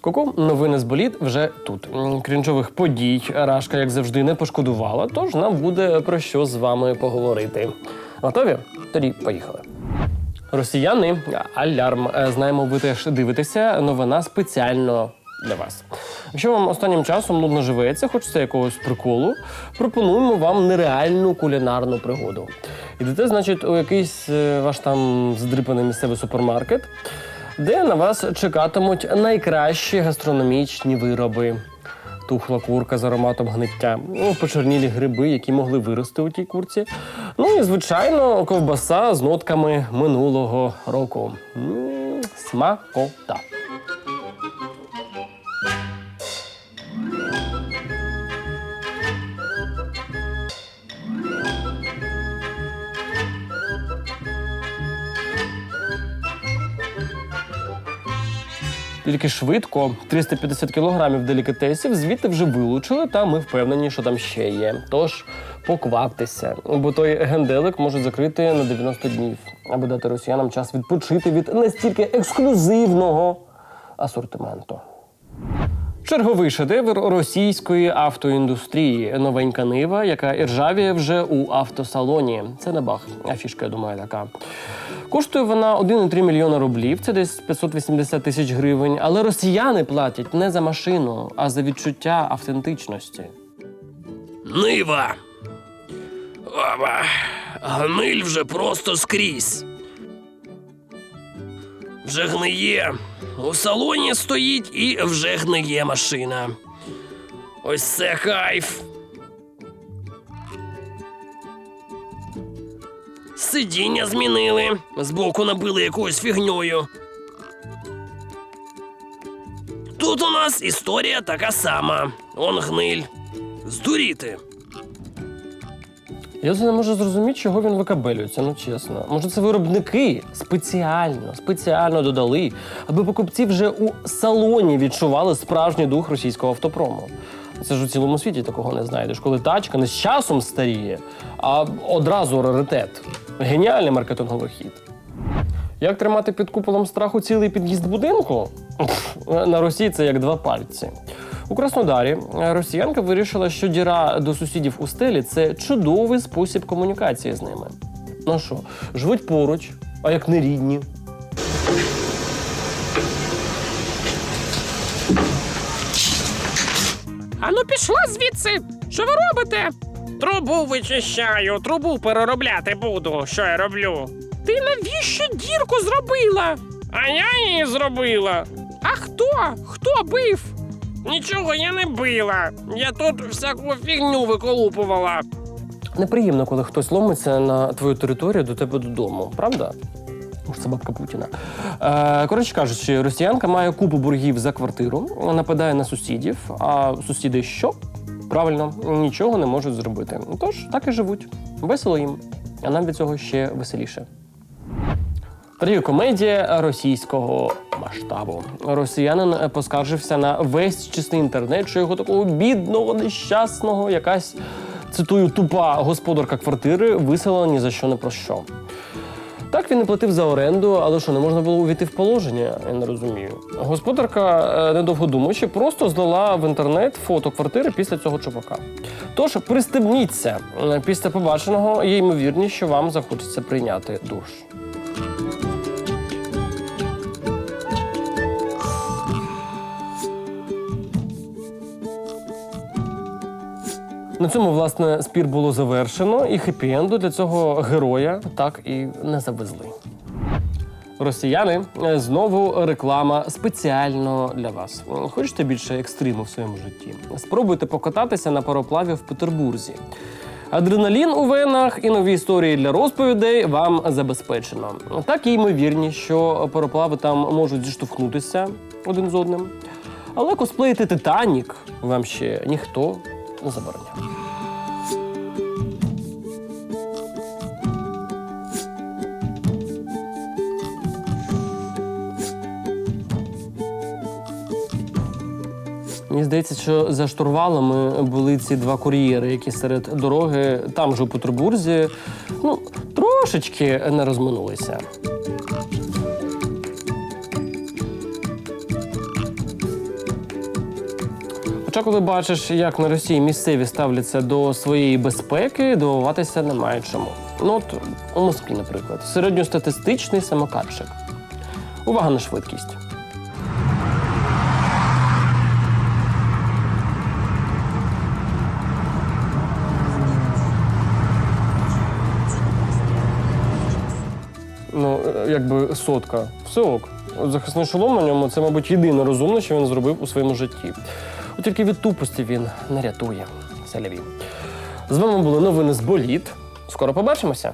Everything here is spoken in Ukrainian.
Ку-ку, новини з боліт вже тут. Крінжових подій Рашка, як завжди, не пошкодувала, тож нам буде про що з вами поговорити. Готові? Тоді поїхали. Росіяни, алярм. Е, Знаємо, ви теж дивитеся. Новина спеціально для вас. Якщо вам останнім часом нудно живеться, хочеться якогось приколу, пропонуємо вам нереальну кулінарну пригоду. Ідете, значить, у якийсь е, ваш там здрипаний місцевий супермаркет, де на вас чекатимуть найкращі гастрономічні вироби. Тухла курка з ароматом гниття, ну, почорнілі гриби, які могли вирости у тій курці. Ну і, звичайно, ковбаса з нотками минулого року. М, Смакота. Тільки швидко 350 кілограмів делікатесів звідти вже вилучили, та ми впевнені, що там ще є. Тож покваптеся, бо той генделик може закрити на 90 днів, аби дати росіянам час відпочити від настільки ексклюзивного асортименту. Черговий шедевр російської автоіндустрії. Новенька нива, яка іржавіє вже у автосалоні. Це не бах, а фішка, я думаю, така. Коштує вона 1,3 мільйона рублів, це десь 580 тисяч гривень. Але росіяни платять не за машину, а за відчуття автентичності. Нива. Гниль вже просто скрізь. Вже гниє. У салоні стоїть і вже гниє машина. Ось це кайф. Сидіння змінили, збоку набили якоюсь фігньою. Тут у нас історія така сама. Он гниль. Здуріти. Я це не можу зрозуміти, чого він викабелюється, ну чесно. Може, це виробники спеціально, спеціально додали, аби покупці вже у салоні відчували справжній дух російського автопрому. Це ж у цілому світі такого не знайдеш, коли тачка не з часом старіє, а одразу раритет. Геніальний маркетинговий хід. Як тримати під куполом страху цілий під'їзд будинку? На Росії це як два пальці. У Краснодарі е, росіянка вирішила, що діра до сусідів у стелі це чудовий спосіб комунікації з ними. Ну що, живуть поруч, а як не рідні. Ану пішла звідси. Що ви робите? Трубу вичищаю, трубу переробляти буду. Що я роблю? Ти навіщо дірку зробила? А я її зробила. А хто? Хто бив? Нічого я не била. Я тут всяку фігню виколупувала. Неприємно, коли хтось ломиться на твою територію до тебе додому, правда? Може, це бабка Путіна. Е, коротше кажучи, росіянка має купу боргів за квартиру, нападає на сусідів, а сусіди що? Правильно, нічого не можуть зробити. Тож так і живуть. Весело їм, а нам від цього ще веселіше. Трагікомедія російського масштабу. Росіянин поскаржився на весь чесний інтернет, що його такого бідного, нещасного, якась цитую, тупа господарка квартири виселила ні за що не про що. Так він не платив за оренду, але що не можна було увійти в положення? Я не розумію. Господарка, е, недовго думаючи, просто злила в інтернет фото квартири після цього чупака. Тож пристебніться Е, після побаченого, є ймовірність, що вам захочеться прийняти душ. На цьому, власне, спір було завершено, і хеппі-енду для цього героя так і не завезли. Росіяни е, знову реклама спеціально для вас. Хочете більше екстриму в своєму житті? Спробуйте покататися на пароплаві в Петербурзі. Адреналін у венах і нові історії для розповідей вам забезпечено. Так і ймовірність, що пароплави там можуть зіштовхнутися один з одним. Але косплеїти Титанік вам ще ніхто не забороняє. Мені здається, що за штурвалами були ці два кур'єри, які серед дороги, там же у Петербурзі, ну, трошечки не розминулися. Хоча, коли бачиш, як на Росії місцеві ставляться до своєї безпеки, дивуватися немає чому. Ну от у Москві, наприклад, середньостатистичний самокатчик. Увага на швидкість. Ну, е, якби сотка. Все ок. Захисний шолом на ньому це, мабуть, єдине розумне, що він зробив у своєму житті. От тільки від тупості він не рятує. Селяві. З вами були новини з боліт. Скоро побачимося.